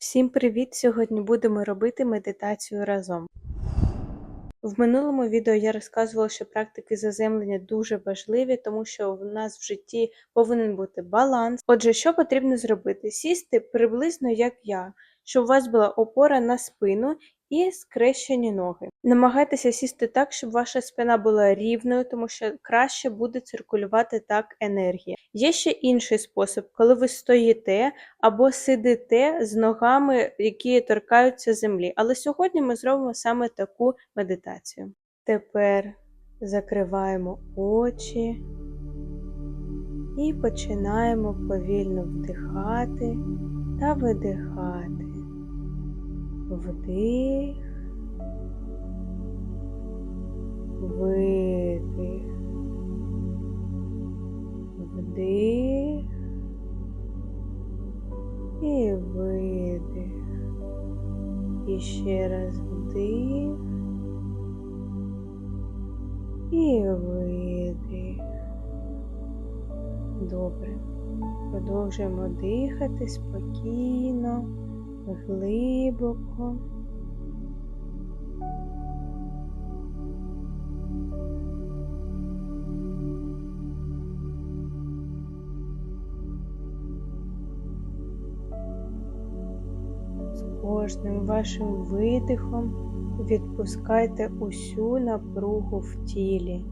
Всім привіт! Сьогодні будемо робити медитацію разом. В минулому відео я розказувала, що практики заземлення дуже важливі, тому що в нас в житті повинен бути баланс. Отже, що потрібно зробити? Сісти приблизно як я, щоб у вас була опора на спину і скрещені ноги. Намагайтеся сісти так, щоб ваша спина була рівною, тому що краще буде циркулювати так енергія. Є ще інший спосіб, коли ви стоїте або сидите з ногами, які торкаються землі. Але сьогодні ми зробимо саме таку медитацію. Тепер закриваємо очі і починаємо повільно вдихати та видихати. Вдих, видих, вдих і видих. І ще раз вдих і видих. Добре. Продовжуємо дихати спокійно, глибоко. З кожним вашим видихом відпускайте усю напругу в тілі.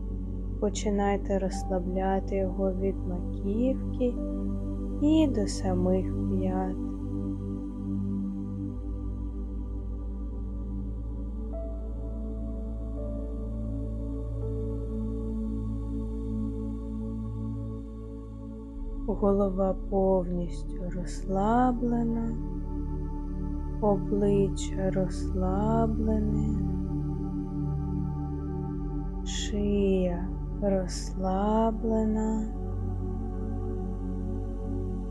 Починайте розслабляти його від маківки і до самих п'ят. Голова повністю розслаблена, обличчя розслаблене, шия розслаблена,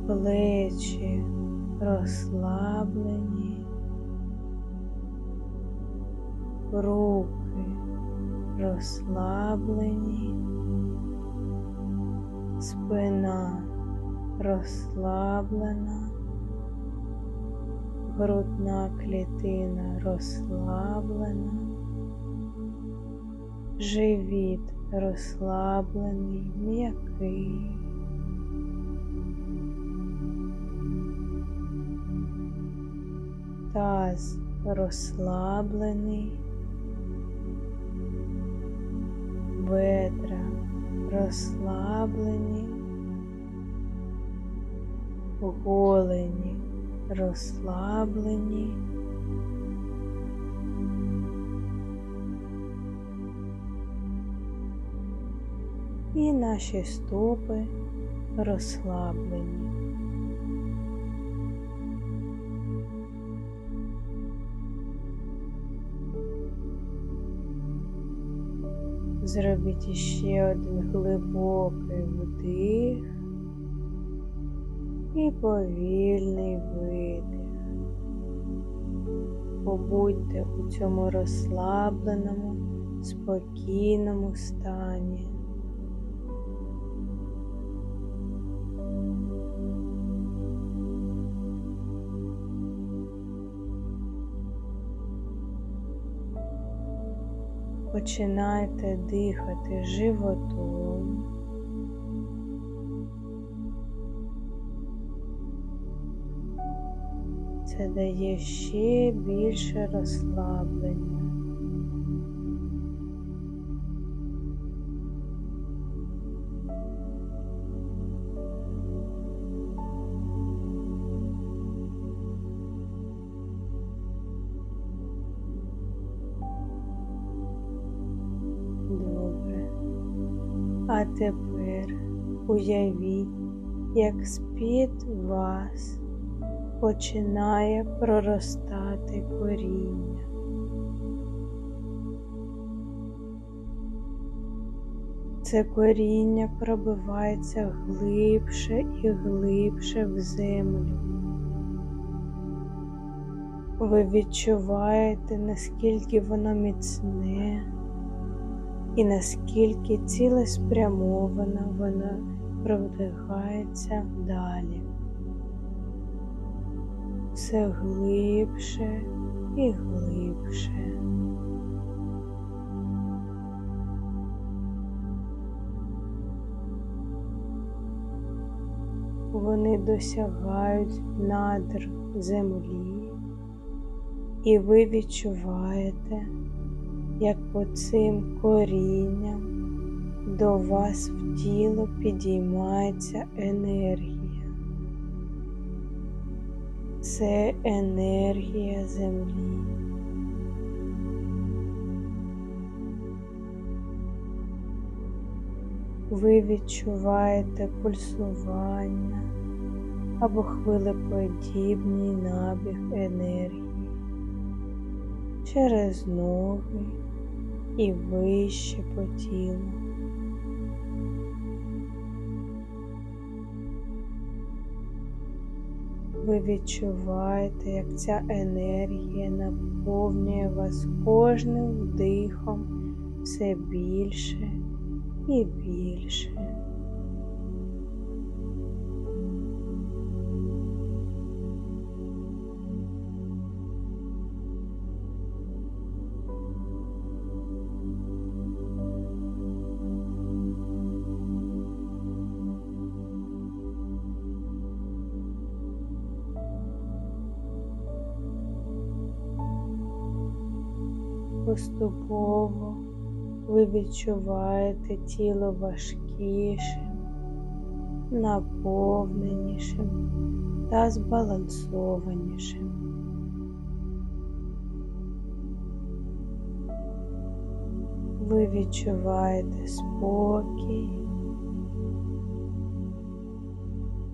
плечі розслаблені, руки розслаблені, спина розслаблена, грудна клітина розслаблена, живіт розслаблений, м'який. Таз розслаблений, бедра розслаблені, голені розслаблені. І наші стопи розслаблені. Зробіть іще один глибокий вдих і повільний видих. Побудьте у цьому розслабленому, спокійному стані. Починайте дихати животом. Це дає ще більше розслаблення. А тепер уявіть, як з-під вас починає проростати коріння. Це коріння пробивається глибше і глибше в землю. Ви відчуваєте, наскільки воно міцне і наскільки цілеспрямовано воно продвигається далі. Все глибше і глибше. Вони досягають надр землі, і ви відчуваєте, як по цим корінням до вас в тіло підіймається енергія. Це енергія землі. Ви відчуваєте пульсування або хвилеподібний набіг енергії через ноги і вище по тілу. Ви відчуваєте, як ця енергія наповнює вас кожним вдихом все більше і більше. Поступово ви відчуваєте тіло важкішим, наповненішим та збалансованішим. Ви відчуваєте спокій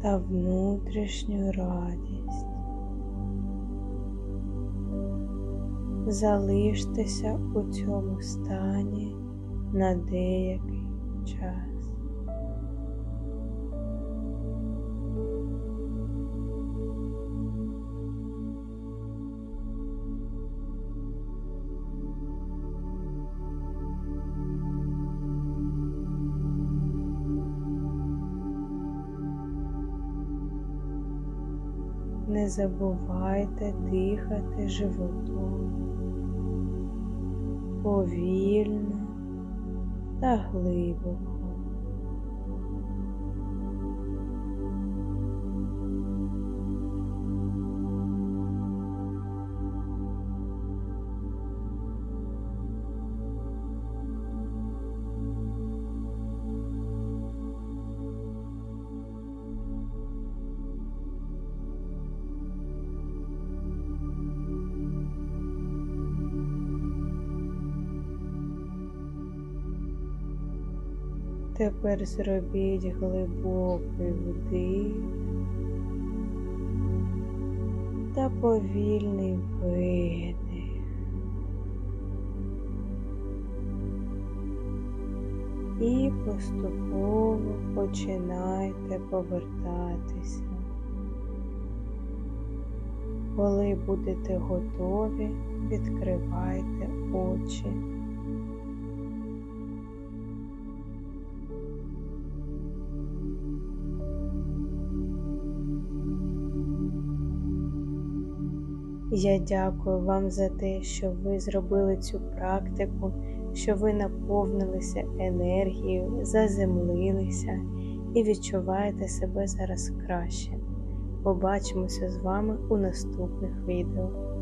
та внутрішню радість. Залиштеся у цьому стані на деякий час. Не забувайте дихати животом повільно та глибоко. Тепер зробіть глибокий вдих та повільний видих. І поступово починайте повертатися. Коли будете готові, відкривайте очі. Я дякую вам за те, що ви зробили цю практику, що ви наповнилися енергією, заземлилися і відчуваєте себе зараз краще. Побачимося з вами у наступних відео.